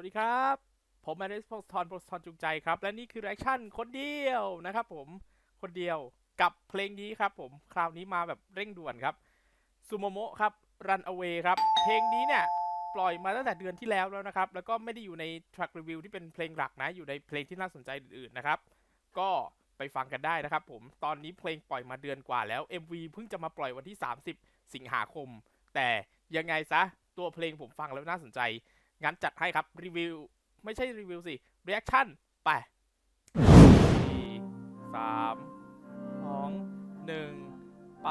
วัสดีครับ ผมแมริสโพสทอนโพสทอนจุงใจครับ และนี่คือแอคชั่นคนเดียวนะครับผมคนเดียวกับเพลงนี้ครับผมคราวนี้มาแบบเร่งด่วนครับซูโมโมะครับ Run Away ครับ เพลงนี้เนี่ย ปล่อยมาตั้งแต่เดือนที่แล้วแล้วนะครับ แล้วก็ไม่ได้อยู่ใน track review ที่เป็นเพลงหลักนะ อยู่ในเพลงที่น่าสนใจอื่นๆนะครับ ก็ไปฟังกันได้นะครับผมตอนนี้เพลงปล่อยมาเดือนกว่าแล้ว MV เพิ่งจะมาปล่อยวันที่ 30 สิงหาคม แต่ยังไงซะตัวเพลงผมฟังแล้วน่าสนใจ งั้นจัดให้ครับ รีวิว ไม่ใช่รีวิวสิเรีแอคชั่นไปสี่สามสองหนึ่งไป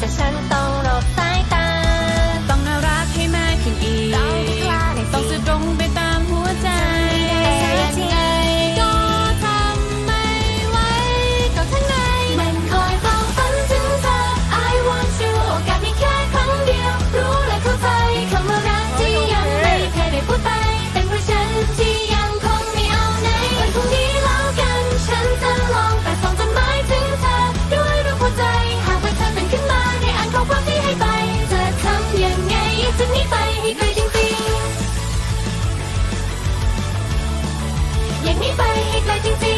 วันแอย่างนี้ไปให้ไกลจริงๆ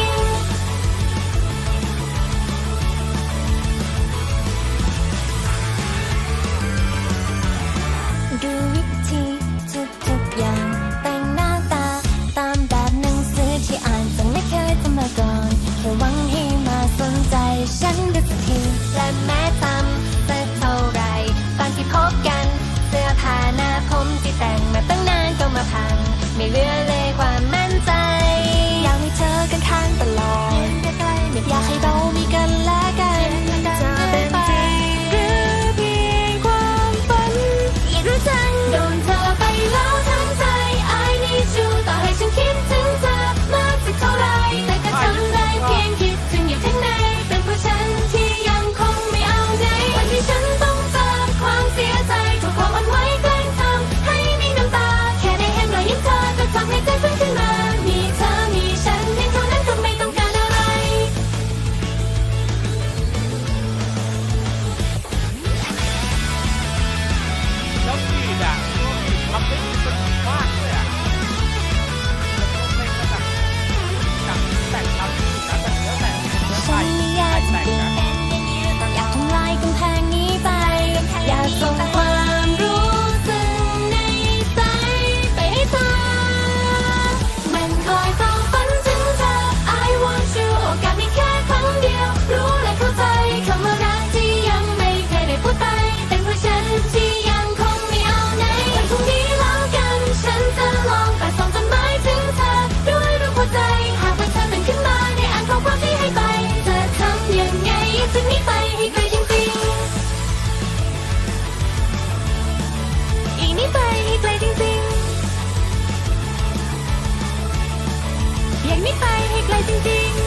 อย่างนี้ไปให้ไกลจริงๆ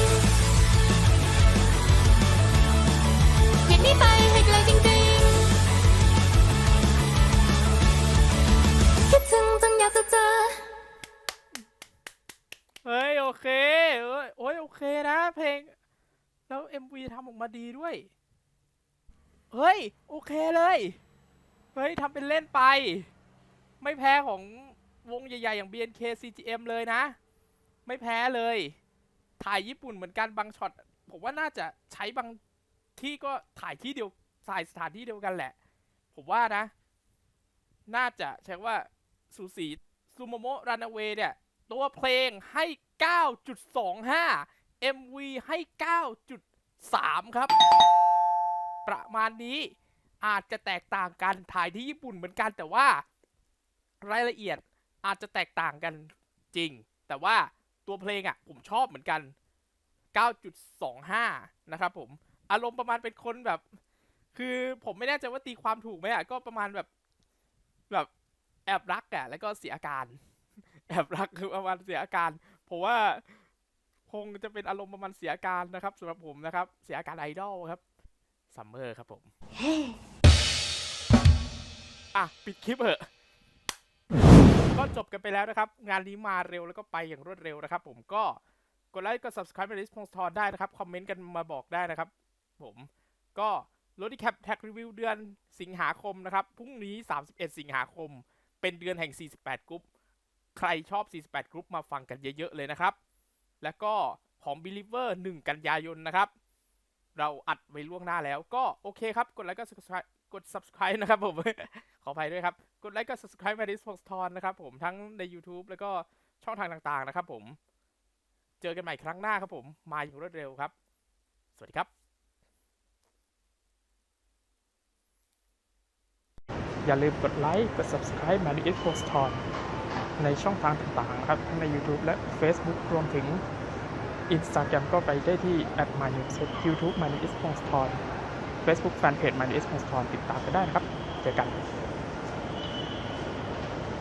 อย่างนี้ไปให้ไกลจริงๆ คิดถึงจนอยากจะเจอ เฮ้ยโอเคเอ้ยโอ้ยโอเคนะเพลง แล้ว MV ทำออกมาดีด้วย เฮ้ย โอเคเลย เฮ้ยทำเป็นเล่นไป ไม่แพ้ของวงใหญ่ ๆ อย่าง BNK CGM เลยนะ ไม่แพ้เลย ถ่ายญี่ปุ่นเหมือนกันบางช็อตผมว่าน่าจะใช้บางที่ก็ถ่ายที่เดียวถ่ายสถานที่เดียวกันแหละ ผมว่านะ น่าจะใช้ว่าสูสีซูโมโมรันเวเนี่ย ตัวเพลงให้ 9.25 MV ให้ 9.3 ครับ ประมาณนี้อาจจะแตกต่างกันถ่ายที่ญี่ปุ่นเหมือนกันแต่ว่ารายละเอียดอาจจะแตกต่างกันจริง แต่ว่า ตัวเพลงอะผมชอบเหมือนกัน 9.25 นะครับผม อารมณ์ประมาณเป็นคนแบบ คือผมไม่แน่ใจว่าตีความถูกไหมอะ ก็ประมาณแบบแบบแอบรักอะ แล้วก็เสียอาการ แอบรักคือประมาณเสียอาการ ผมว่าคงจะเป็นอารมณ์ประมาณเสียอาการนะครับสำหรับผมนะครับ เสียอาการไอดอลครับซัมเมอร์ครับผม อะ ปิดคลิปเถอะก็ จบกันไปแล้วนะครับ งานนี้มาเร็วแล้วก็ไปอย่างรวดเร็วนะครับ ผมก็กดไลค์กด subscribe ใน Response t o n ได้นะครับ คอมเมนต์กันมาบอกได้นะครับ ผมก็รถที่แคปแท็กรีวิวเดือนสิงหาคมนะครับพรุ่งนี้ 31 สิงหาคม เป็นเดือนแห่ง 48 กรุ๊ป ใครชอบ 48 กรุ๊ปมาฟังกันเยอะๆเลยนะครับ แล้วก็ของ Believer 1 กันยายนนะครับ เราอัดไว้ล่วงหน้าแล้วก็โอเคครับ กดไลค์ก็ subscribe กด subscribe นะครับผม ขออภัยด้วยครับ กดไลค์กด subscribe มาดิสโพสทอนนะครับผมทั้งใน YouTube แล้วก็ช่องทางต่างๆนะครับผม เจอกันใหม่ครั้งหน้าครับผม มาอย่างรวดเร็วครับ สวัสดีครับ อย่าลืมกดไลค์กด subscribe มาดิสโพสทอนในช่องทางต่างๆนะครับทั้งใน YouTube และ Facebook รวมถึง Instagram ก็ไปได้ที่ at m y n e w s YouTube m y n e w s p o s t o n Facebook Fanpage m y n e w s p o s t o n ติดตามกันได้นะครับ เจอกัน